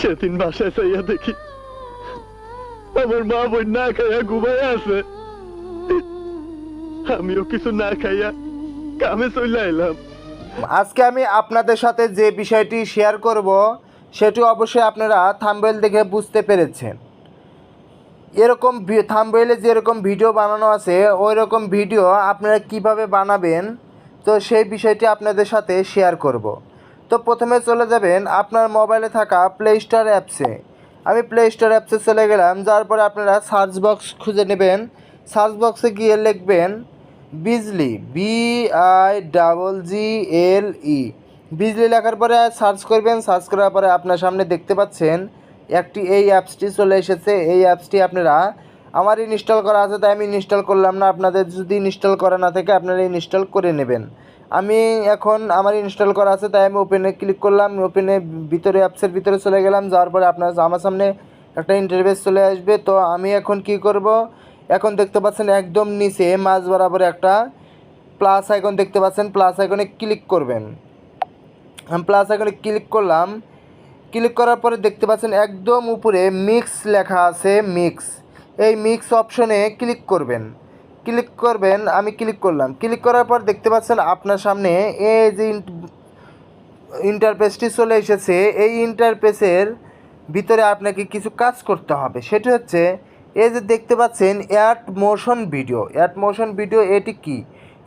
সেদিন বাসায় চাইয়া দেখি আমার মা বোন না খাইয়া ঘুমায় আছে। আমিও কিছু না খাইয়া কামে চলে এলাম আজকে আমি আপনাদের সাথে যে বিষয়টি শেয়ার করব, সেটি অবশ্যই আপনারা থাম্বেল দেখে বুঝতে পেরেছেন। এরকম থাম্বেলে যেরকম ভিডিও বানানো আছে ওই রকম ভিডিও আপনারা কীভাবে বানাবেন, তো সেই বিষয়টি আপনাদের সাথে শেয়ার করব। তো প্রথমে চলে যাবেন আপনার মোবাইলে থাকা প্লে স্টোর অ্যাপসে আমি প্লে স্টোর অ্যাপসে চলে গেলাম যার পরে আপনারা সার্চ বক্স খুঁজে নেবেন। সার্চ বক্সে গিয়ে লিখবেন Bijli B I double G L E Bijli লেখার পরে সার্চ করবেন সার্চ করার পরে আপনার সামনে দেখতে পাচ্ছেন একটি এই অ্যাপসটি চলে এসেছে। এই অ্যাপসটি আপনারা, আমার ইনস্টল করা আছে, তাই আমি ইনস্টল করলাম না। আপনাদের যদি ইনস্টল করা না থাকে, আপনারা ইনস্টল করে নেবেন। আমি এখন আমার ইনস্টল করা আছে, তাই আমি ওপেনে ক্লিক করলাম ওপেনে ভিতরে অ্যাপসের ভিতরে চলে গেলাম, যাওয়ার পরে আপনার আমার সামনে একটা ইন্টারভেস চলে আসবে। তো আমি এখন কি করব? এখন দেখতে পাচ্ছেন একদম নিচে, মাঝ বরাবর একটা প্লাস আইকন দেখতে পাচ্ছেন প্লাস আইকনে ক্লিক করবেন। আমি প্লাস আইকনে ক্লিক করলাম ক্লিক করার পরে দেখতে পাচ্ছেন একদম উপরে মিক্স লেখা আছে মিক্স এই মিক্স অপশনে ক্লিক করবেন। ক্লিক করবেন, আমি ক্লিক করলাম। ক্লিক করার পর দেখতে পাচ্ছেন আপনার সামনে এই যে ইন্টারপেসটি চলে এসেছে। এই ইন্টারপেসের ভিতরে আপনাকে কিছু কাজ করতে হবে। সেটি হচ্ছে, এই যে দেখতে পাচ্ছেন add motion video add motion video এটি কি?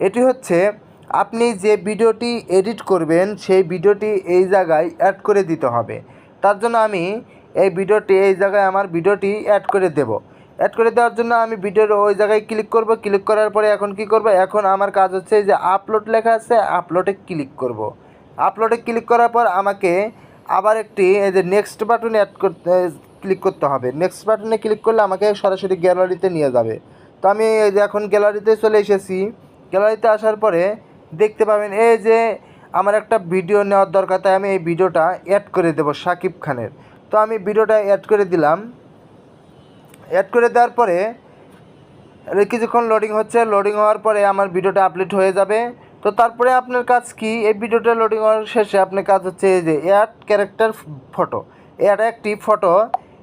এটি হচ্ছে, আপনি যে ভিডিওটি এডিট করবেন, সেই ভিডিওটি এই জায়গায় অ্যাড করে দিতে হবে। তার জন্য আমি এই ভিডিওটি, এই জায়গায় আমার ভিডিওটি অ্যাড করে দেব। অ্যাড করে দেওয়ার জন্য আমি ভিডিওর ওই জায়গায় ক্লিক করব। ক্লিক করার পরে এখন কি করব? এখন আমার কাজ হচ্ছে যে আপলোড লেখা আছে আপলোডে ক্লিক করব। আপলোডে ক্লিক করার পর আমাকে আবার একটি এই যে নেক্সট বাটনে অ্যাড করতে ক্লিক করতে হবে। নেক্সট বাটনে ক্লিক করলে আমাকে সরাসরি গ্যালারিতে নিয়ে যাবে। তো আমি এই যে এখন গ্যালারিতে চলে এসেছি। গ্যালারিতে আসার পরে দেখতে পাবেন এই যে আমার একটা ভিডিও নেওয়ার দরকার, তাই আমি এই ভিডিওটা অ্যাড করে দেবো সাকিব খানের। তো আমি ভিডিওটা অ্যাড করে দিলাম। অ্যাড করে দেওয়ার পরে কিছুক্ষণ লোডিং হচ্ছে লোডিং হওয়ার পরে আমার ভিডিওটা আপলোড হয়ে যাবে। তো তারপরে আপনার কাজ কি? এই ভিডিওটা লোডিং হওয়ার শেষে আপনার কাজ হচ্ছে এই যে অ্যাড ক্যারেক্টার ফটো অ্যাড একটি ফটো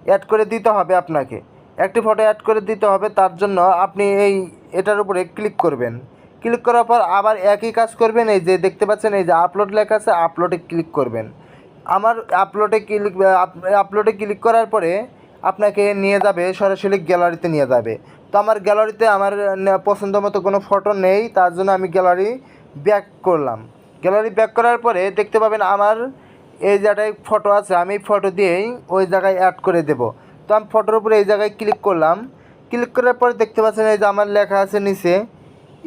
অ্যাড করে দিতে হবে আপনাকে। একটি ফটো অ্যাড করে দিতে হবে, তার জন্য আপনি এই, এটার উপরে ক্লিক করবেন। ক্লিক করার পর আবার একই কাজ করবেন, এই যে দেখতে পাচ্ছেন, এই যে আপলোড লেখা আছে আপলোডে ক্লিক করবেন। আমার আপলোডে ক্লিক আপলোডে ক্লিক করার পরে আপনাকে নিয়ে যাবে সরাসরি গ্যালারিতে নিয়ে যাবে। তো আমার গ্যালারিতে আমার পছন্দ মতো কোনো ফটো নেই তার জন্য আমি গ্যালারি ব্যাক করলাম। গ্যালারি ব্যাক করার পরে দেখতে পাবেন আমার এই জায়গায় ফটো আছে আমি ফটো দিয়েই ওই জায়গায় অ্যাড করে দেব। তো আমি ফটোর উপরে এই জায়গায় ক্লিক করলাম। ক্লিক করার পরে দেখতে পাচ্ছেন এই যে আমার লেখা আছে নিচে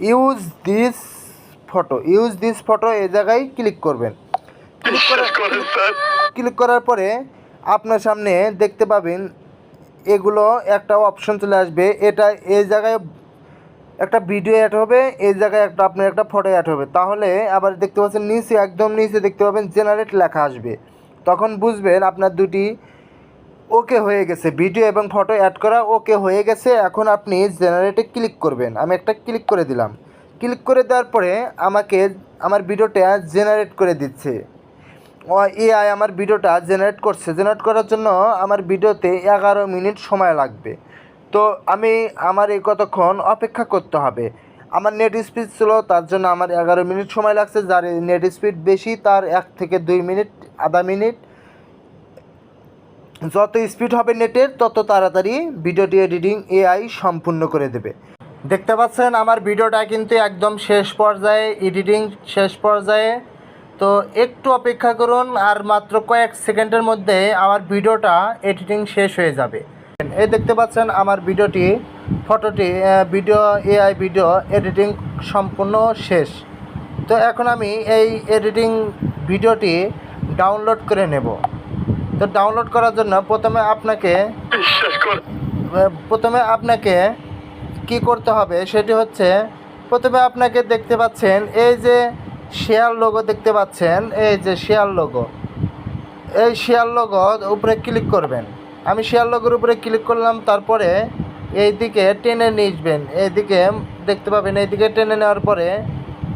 use this photo use this photo এই জায়গায় ক্লিক করবেন। ক্লিক করার ক্লিক করার পরে আপনার সামনে দেখতে পাবেন এগুলো একটা অপশন চলে আসবে। এটা এই জায়গায় একটা ভিডিও অ্যাড হবে, এই জায়গায় একটা আপনার একটা ফটো অ্যাড হবে। তাহলে আবার দেখতে পাচ্ছেন, নিচে, একদম নিচে দেখতে পাবেন জেনারেট লেখা আসবে। তখন বুঝবেন আপনার দুটি ওকে হয়ে গেছে। ভিডিও এবং ফটো অ্যাড করা ওকে হয়ে গেছে। এখন আপনি জেনারেটে ক্লিক করবেন। আমি একটা ক্লিক করে দিলাম। ক্লিক করে দেওয়ার পরে আমাকে, আমার ভিডিওটা জেনারেট করে দিচ্ছে। এআই আমার ভিডিওটা জেনারেট করছে। জেনারেট করার জন্য আমার ভিডিওতে এগারো মিনিট সময় লাগবে। তো আমি আমার এই কতক্ষণ অপেক্ষা করতে হবে। আমার নেট স্পিড ছিল, তার জন্য আমার এগারো মিনিট সময় লাগছে। যার নেট স্পিড বেশি, তার এক থেকে দুই মিনিট, আধা মিনিট। যত স্পিড হবে নেটের তত তাড়াতাড়ি ভিডিওটি এডিটিং এআই সম্পূর্ণ করে দেবে। দেখতে পাচ্ছেন, আমার ভিডিওটা কিন্তু একদম শেষ পর্যায়ে এডিটিং শেষ পর্যায়ে। তো একটু অপেক্ষা করুন আর মাত্র কয়েক সেকেন্ডের মধ্যে আমার ভিডিওটা এডিটিং শেষ হয়ে যাবে। এই দেখতে পাচ্ছেন আমার ভিডিওটি ফটোটি ভিডিও এআই ভিডিও এডিটিং সম্পূর্ণ শেষ। তো এখন আমি এই এডিটিং ভিডিওটি ডাউনলোড করে নেব। তো ডাউনলোড করার জন্য প্রথমে আপনাকে প্রথমে আপনাকে কি করতে হবে সেটি হচ্ছে প্রথমে আপনাকে দেখতে পাচ্ছেন এই যে শেয়ার লোগো দেখতে পাচ্ছেন, এই যে শেয়ার লোগো এই শেয়ার লোগো উপরে ক্লিক করবেন। আমি শেয়ার লোগোর উপরে ক্লিক করলাম, তারপরে এই দিকে টেনে নিসবেন এইদিকে দেখতে পাবেন, এইদিকে টেনে নেওয়ার পরে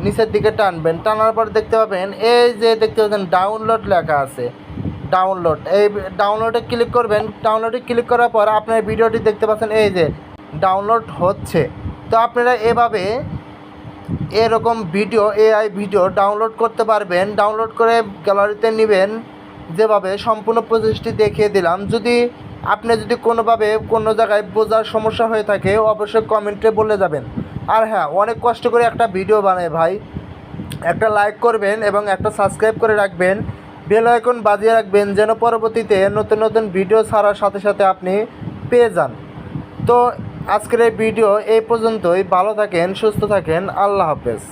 নিচের দিকে টানবেন। টানার পর দেখতে পাবেন, এই যে দেখতে পাচ্ছেন ডাউনলোড লেখা আছে। ডাউনলোড এই ডাউনলোডে ক্লিক করবেন। ডাউনলোডে ক্লিক করার পর আপনার ভিডিওটি দেখতে পাচ্ছেন, এই যে ডাউনলোড হচ্ছে। তো আপনারা এভাবে এরকম ভিডিও এআই ভিডিও ডাউনলোড করতে পারবেন। ডাউনলোড করে গ্যালারিতে নেবেন। যেভাবে সম্পূর্ণ প্রসেসটি দেখিয়ে দিলাম। যদি আপনি যদি কোনোভাবে কোনো জায়গায় বোঝার সমস্যা হয়ে থাকে, অবশ্যই কমেন্টে বলে যাবেন। আর হ্যাঁ অনেক কষ্ট করে একটা ভিডিও বানায় ভাই। একটা লাইক করবেন এবং একটা সাবস্ক্রাইব করে রাখবেন। বেল আইকন বাজিয়ে রাখবেন যেন পরবর্তীতে নতুন নতুন ভিডিও ছাড়ার সাথে সাথে আপনি পেয়ে যান। তো আজকের এই ভিডিও এই পর্যন্তই। ভালো থাকেন সুস্থ থাকেন। আল্লাহ হাফেজ।